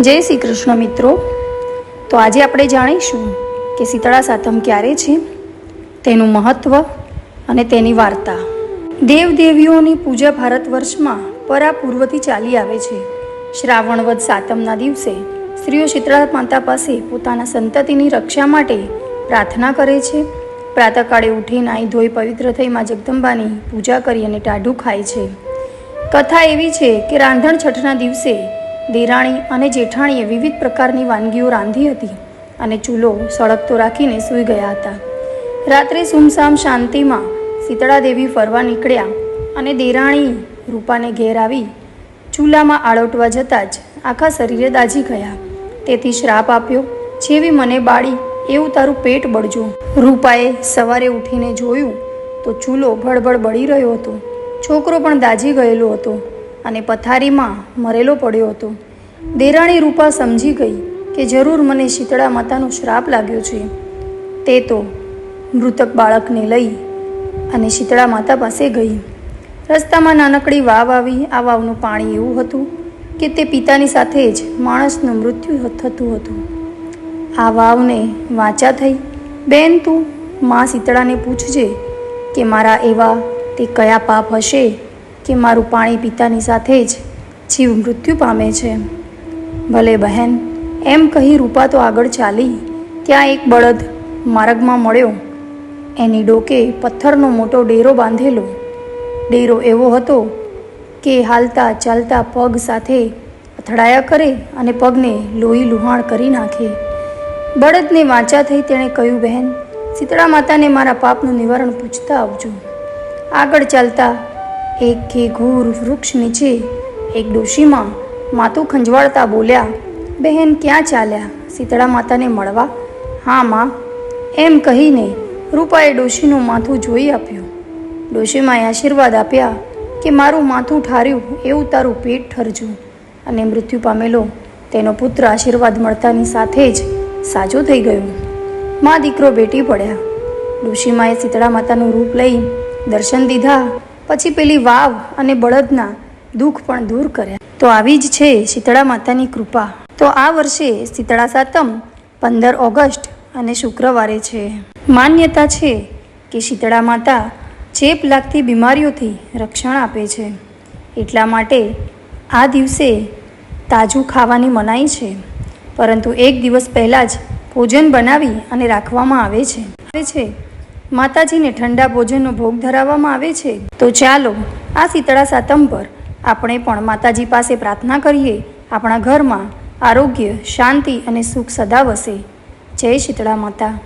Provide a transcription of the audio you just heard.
જય શ્રી કૃષ્ણ મિત્રો. તો આજે આપણે જાણીશું કે શીતળા સાતમ ક્યારે છે, તેનું મહત્ત્વ અને તેની વાર્તા. દેવદેવીઓની પૂજા ભારત વર્ષમાં પરા પૂર્વથી ચાલી આવે છે. શ્રાવણ વદ સાતમના દિવસે સ્ત્રીઓ શીતળા માતા પાસે પોતાના સંતતિની રક્ષા માટે પ્રાર્થના કરે છે. પ્રાતઃકાળે ઉઠી નાહી ધોઈ પવિત્ર થઈ માં જગદંબાની પૂજા કરી અને ટાઢું ખાય છે. કથા એવી છે કે રાંધણ છઠના દિવસે દેરાણી અને જેઠાણીએ વિવિધ પ્રકારની વાનગીઓ રાંધી હતી અને ચૂલો સળગતો રાખીને સૂઈ ગયા હતા. રાત્રે સુમસામ શાંતિમાં શીતળા દેવી ફરવા નીકળ્યા અને દેરાણી રૂપાને ઘેર આવી ચૂલામાં આળોટવા જતાં જ આખા શરીરે દાજી ગયા. તેથી શ્રાપ આપ્યો જેવી મને બાળી, એવું તારું પેટ બળજો. રૂપાએ સવારે ઉઠીને જોયું તો ચૂલો ભળભળ બળી રહ્યો હતો. છોકરો પણ દાજી ગયેલો હતો. અને પથારીમાં મરેલો પડ્યો હતો. દેરાણી રૂપા સમજી ગઈ કે જરૂર મને શીતળા માતાનો શ્રાપ લાગ્યો છે. તે તો મૃતક બાળકને લઈ અને શીતળા માતા પાસે ગઈ. રસ્તામાં નાનકડી વાવ આવી, આ વાવનું પાણી એવું હતું કે તે પિતાની સાથે જ માણસનું મૃત્યુ થતું હતું. આ વાવને વાંચા થઈ, બેન, તું મા શીતળાને પૂછજે કે મારા એવા તે કયા પાપ હશે? કે મારું પાણી પિતાની સાથે જ જીવ મૃત્યુ પામે છે. ભલે બહેન, એમ કહી રૂપા તો આગળ ચાલી, ત્યાં એક બળદ માર્ગમાં મળ્યો. એની ડોકે પથ્થરનો મોટો ડેરો બાંધેલો. ડેરો એવો હતો કે હાલતા ચાલતા પગ સાથે અથડાયા કરે અને પગને લોહી લુહાણ કરી નાખે. બળદને વાંચા થઈ તેણે કહ્યું, બહેન શીતળા માતાને મારા પાપનું નિવારણ પૂછતા આવજો. આગળ ચાલતા એક ઘેઘોર વૃક્ષ નીચે એક ડોશીમાં માથું ખંજવાળતા બોલ્યા, બહેન, ક્યાં ચાલ્યા? શીતળા માતાને મળવા? હા, માં. એમ કહીને રૂપાએ ડોશીનું માથું જોઈ આપ્યું. ડોશીમાએ આશીર્વાદ આપ્યા કે મારું માથું ઠાર્યું એવું તારું પેટ ઠરજો. અને મૃત્યુ પામેલો તેનો પુત્ર આશીર્વાદ મળતાની સાથે જ સાજો થઈ ગયો. મા દીકરો બેટી પડ્યા. ડોશીમાએ શીતળા માતાનું રૂપ લઈ દર્શન દીધા. પછી પેલી વાવ અને બળદના દુઃખ પણ દૂર કર્યા તો આવી જ છે શીતળા માતાની કૃપા. તો આ વર્ષે શીતળા સાતમ પંદર ઓગસ્ટ અને શુક્રવારે છે. માન્યતા છે કે શીતળા માતા ચેપ લાગતી બીમારીઓથી રક્ષણ આપે છે. એટલા માટે આ દિવસે તાજું ખાવાની મનાઈ છે. પરંતુ એક દિવસ પહેલાં જ ભોજન બનાવી અને રાખવામાં આવે છે. આવે છે. માતાજીને ઠંડા ભોજનનો ભોગ ધરાવવામાં આવે છે. તો ચાલો, આ શીતળા સાતમ પર આપણે પણ માતાજી પાસે પ્રાર્થના કરીએ. આપણા ઘરમાં આરોગ્ય, શાંતિ અને સુખ સદા વસે. જય શીતળા માતા.